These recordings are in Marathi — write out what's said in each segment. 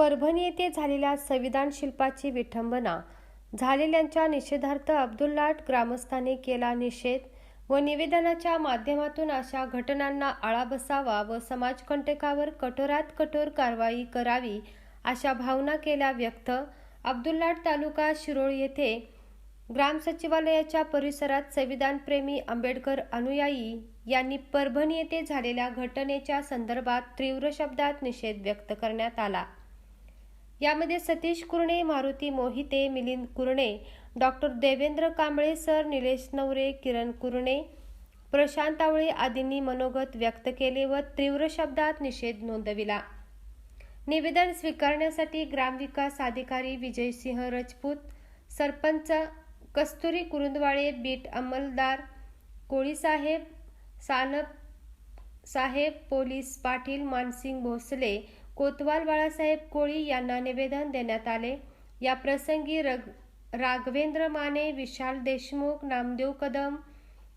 परभणी येथे झालेल्या संविधान शिल्पाची विठंबना. झालेल्यांच्या निषेधार्थ अब्दुल्लाट ग्रामस्थांनी केला निषेध व निवेदनाच्या माध्यमातून अशा घटनांना आळा बसावा व समाजकंटकावर कठोरात कठोर कारवाई करावी अशा भावना केल्या व्यक्त अब्दुल्लाट तालुका शिरोळ येथे ग्राम सचिवालयाच्या परिसरात संविधानप्रेमी आंबेडकर अनुयायी यांनी परभणी येथे झालेल्या घटनेच्या संदर्भात तीव्र शब्दात निषेध व्यक्त करण्यात आला. यामध्ये सतीश कुरणे मारुती मोहिते मिलिंद कुरणे डॉक्टर देवेंद्र कांबळे सर निलेश नवरे किरण कुरणे प्रशांत आवळे आदींनी मनोगत व्यक्त केले व तीव्र शब्दात निषेध नोंदविला. निवेदन स्वीकारण्यासाठी ग्रामविकास अधिकारी विजयसिंह राजपूत सरपंच कस्तुरी कुरुंदवाळे बीट अंमलदार कोळीसाहेब सानप साहेब पोलीस पाटील मानसिंग भोसले कोतवाल बाळासाहेब कोळी यांना निवेदन देण्यात आले. या प्रसंगी रग राघवेंद्र माने विशाल देशमुख नामदेव कदम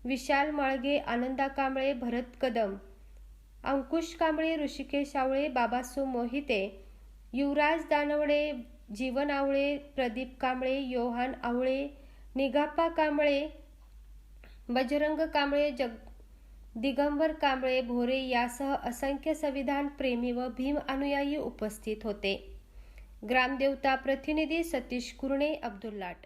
विशाल माळगे आनंदा कांबळे भरत कदम अंकुश कांबळे ऋषिकेश आवळे बाबासू मोहिते युवराज दानवडे जीवन आवळे प्रदीप कांबळे योहान आवळे निगाप्पा कांबळे बजरंग कांबळे जग दिगंबर कांबळे भोरे यासह असंख्य संविधान प्रेमी व भीम अनुयायी उपस्थित होते. ग्रामदेवता प्रतिनिधी सतीश कुरणे अब्दुल्लाट